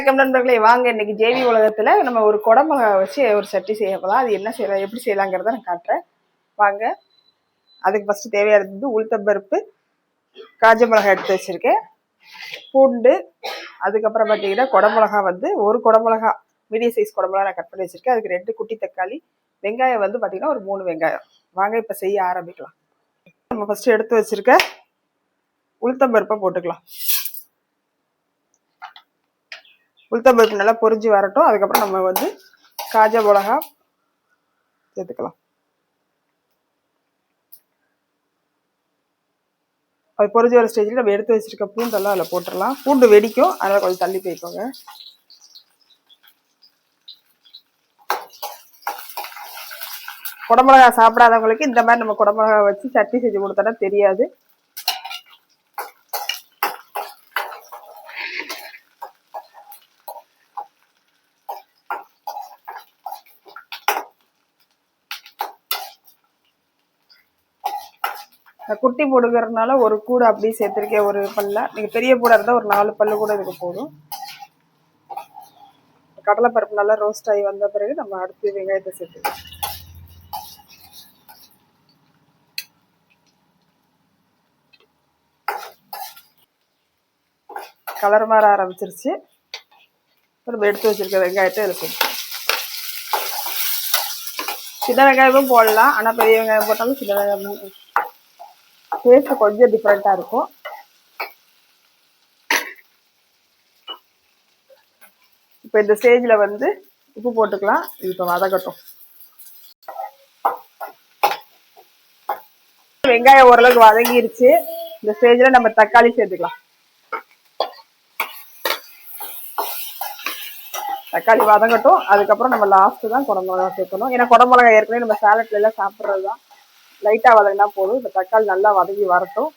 வணக்கம் நண்பர்களே. வாங்க இன்னைக்கு ஜேவி உலகத்துல நம்ம ஒரு குடமிளகா வச்சு ஒரு சட்னி செய்ய போகலாம் அது என்ன செய்யலாம் எப்படி செய்யலாங்கிறத நான் காட்டுறேன். வாங்க. அதுக்கு ஃபர்ஸ்ட் தேவையானது வந்து உளுத்தம்பருப்பு காஞ்ச மிளகாய் எடுத்து வச்சிருக்கேன். பூண்டு அதுக்கப்புறம் பார்த்தீங்கன்னா குடமிளகா வந்து ஒரு குடமிளகா மீடியம் சைஸ் குடமிளகா நான் கட் பண்ணி வச்சிருக்கேன். அதுக்கு ரெண்டு குட்டி தக்காளி வெங்காயம் வந்து பார்த்தீங்கன்னா ஒரு மூணு வெங்காயம். வாங்க இப்போ செய்ய ஆரம்பிக்கலாம். நம்ம ஃபஸ்ட்டு எடுத்து வச்சிருக்க உளுத்தம்பருப்பை போட்டுக்கலாம். உளுத்தம்பருப்பு நல்லா பொரிஞ்சு வரட்டும். அதுக்கப்புறம் நம்ம வந்து காஜா மிளகா சேர்த்துக்கலாம். அது பொரிஞ்சு வர ஸ்டேஜில் நம்ம எடுத்து வச்சிருக்க பூண்டெல்லாம் அதில் போட்டுடலாம். பூண்டு வெடிக்கும். அதனால் கொஞ்சம் தள்ளி போய்க்கோங்க. குடமிளகா சாப்பிடாதவங்களுக்கு இந்த மாதிரி நம்ம குடமிளகா வச்சு சட்னி செஞ்சு கொடுத்தோன்னா தெரியாது. குட்டி போடுகிறதுனால ஒரு கூடை அப்படியே சேர்த்துருக்கேன் ஒரு பல்ல. நீங்கள் பெரிய பூடாக இருந்தால் ஒரு நாலு பல்லு கூட இதுக்கு போதும். கடலைப்பருப்பு நல்லா ரோஸ்ட் ஆகி வந்த பிறகு நம்ம அடுத்து வெங்காயத்தை சேர்த்துக்கலாம். கலர் மாற ஆரம்பிச்சிருச்சு. நம்ம எடுத்து வச்சிருக்க வெங்காயத்தை இதில் சேர்த்து சின்ன வெங்காயமும் போடலாம். ஆனால் பெரிய வெங்காயம் போட்டாலும் சின்ன வெங்காயமும் டேஸ்ட் கொஞ்சம் டிஃப்ரெண்ட்டாக இருக்கும். இப்போ இந்த ஸ்டேஜில் வந்து உப்பு போட்டுக்கலாம். இப்போ வதக்கட்டும். வெங்காயம் ஓரளவுக்கு வதங்கிருச்சு. இந்த ஸ்டேஜில் நம்ம தக்காளி சேர்த்துக்கலாம். தக்காளி வதங்கட்டும். அதுக்கப்புறம் நம்ம லாஸ்ட்டு தான் குடமிளகா சேர்க்கணும். ஏன்னா குடமிளகா ஏற்கனவே நம்ம சாலட்ல எல்லாம் சாப்பிட்றது தான் லைட்டாக வதங்கினா போதும். இந்த தக்காளி நல்லா வதங்கி வரட்டும்.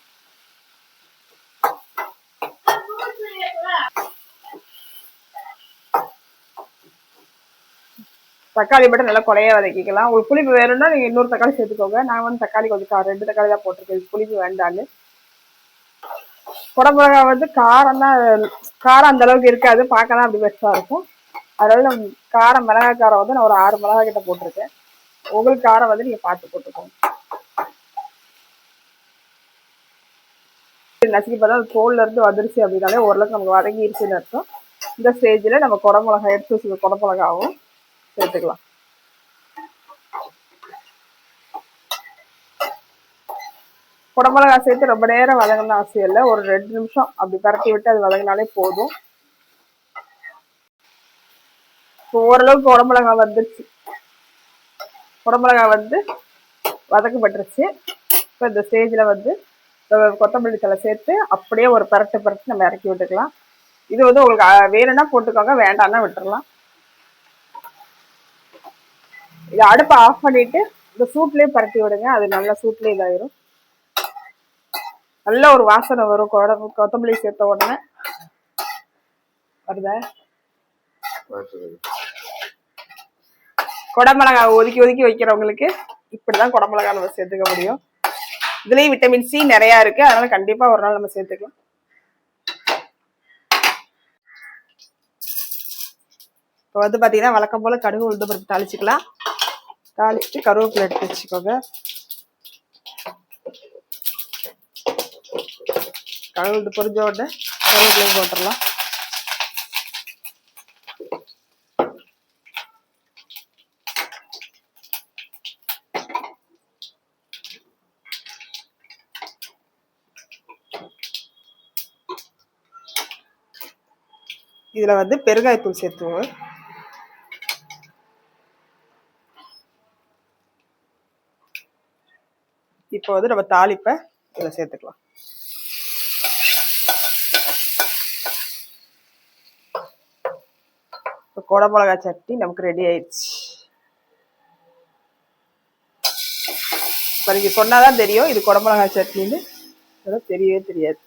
தக்காளி மட்டும் நல்லா குறைய வதக்கிக்கலாம். உங்களுக்கு புளிப்பு வேணும்னா நீங்கள் இன்னொரு தக்காளி சேர்த்துக்கோங்க. நான் வந்து தக்காளி கொஞ்சம் ரெண்டு தக்காளி தான் போட்டிருக்கேன். புளிப்பு வேண்டான்னு. குடமிளகா வந்து காரம் தான் காரம் அந்த அளவுக்கு இருக்காது. பார்க்க தான் அப்படி பெஸ்ட்டாக இருக்கும். அதனால காரம் மிளகாய் காரம் வந்து நான் ஒரு ஆறு மிளகாய் கிட்ட போட்டிருக்கேன். உங்களுக்கு காரம் வந்து நீங்கள் பார்த்து போட்டுக்கோங்க. நசுக்கி பார்த்தா தோல்ல இருந்து வந்துருச்சு அப்படின்னாலே ஓரளவுக்கு நமக்கு வதங்கிருச்சுன்னு அர்த்தம். இந்த ஸ்டேஜில் நம்ம குடமிளகா எடுத்து வச்சுக்க குடமிளகாவும் சேர்த்துக்கலாம். குடமிளகா சேர்த்து ரொம்ப நேரம் வதங்கணும் அவசியம் இல்லை. ஒரு ரெண்டு நிமிஷம் அப்படி பரட்டி விட்டு அது வதங்கினாலே போதும். இப்போ ஓரளவுக்கு குடமிளகா வந்துருச்சு. குடமிளகா வந்து வதக்கப்பட்டுருச்சு. இப்போ இந்த ஸ்டேஜில் வந்து கொத்தமல்லி தலை சேர்த்து அப்படியே ஒரு பரட்டு பரட்டு நம்ம இறக்கி விட்டுக்கலாம். இது வந்து உங்களுக்கு வேணும்னா போட்டுக்கோங்க வேண்டாம்னா விட்டுறலாம். இதை அடுப்பை ஆஃப் பண்ணிட்டு இந்த சூட்லேயே பரட்டி விடுங்க அது நல்லா சூட்லேயே இதாயிரும். நல்ல ஒரு வாசனை வரும் கொட கொத்தமல்லி சேர்த்த உடனே. வருதா? குடமிளகா ஒதுக்கி ஒதுக்கி வைக்கிறவங்களுக்கு இப்படிதான் குடமிளகா நம்ம சேர்த்துக்க முடியும். இதுலயும் விட்டமின் சி நிறைய இருக்கு. அதனால கண்டிப்பா ஒரு நாள் நம்ம சேர்த்துக்கலாம். இப்போ வந்து பாத்தீங்கன்னா வழக்கம் போல கடுகு உளுந்து பருப்பு தாளிச்சுக்கலாம். தாளிச்சுட்டு கருவேப்பிலை எடுத்து வச்சுக்கோங்க. கடுகு பொரிஞ்ச உடனே கருவேப்பிலையும் போட்டுடலாம். இதில் வந்து பெருங்காயத்தூள் சேர்த்துவோம் இப்போ வந்து நம்ம தாளிப்பை இதில் சேர்த்துக்கலாம். இப்போ குடமிளகா சட்னி நமக்கு ரெடி ஆயிடுச்சு. இப்போ நீங்கள் சொன்னாதான் தெரியும் இது குடமிளகா சட்னின்னு தெரியவே தெரியாது.